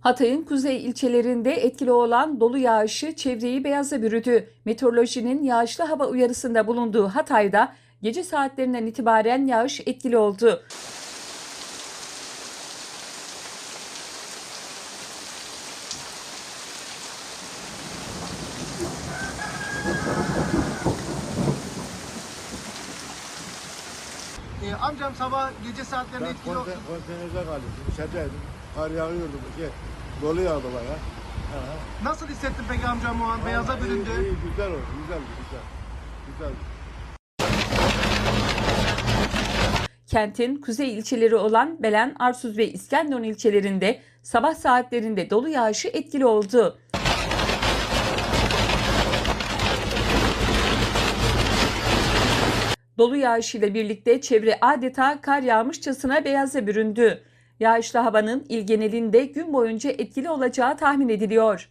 Hatay'ın kuzey ilçelerinde etkili olan dolu yağışı çevreyi beyaza bürüdü. Meteorolojinin yağışlı hava uyarısında bulunduğu Hatay'da gece saatlerinden itibaren yağış etkili oldu. Ee, amcam sabah gece saatlerinde Ben etkili konten, konteynerde kalıyordum. İçerideydim. Kar yağıyordu. Şey, dolu yağdı bayağı. Aha. Nasıl hissettin peki amcam o an? Beyaza İyi, büründü. iyi, güzel oldu. Güzel, güzel. Güzel. Kentin kuzey ilçeleri olan Belen, Arsuz ve İskenderun ilçelerinde sabah saatlerinde dolu yağışı etkili oldu. Dolu yağışıyla birlikte çevre adeta kar yağmışçasına beyaza büründü. Yağışlı havanın il genelinde gün boyunca etkili olacağı tahmin ediliyor.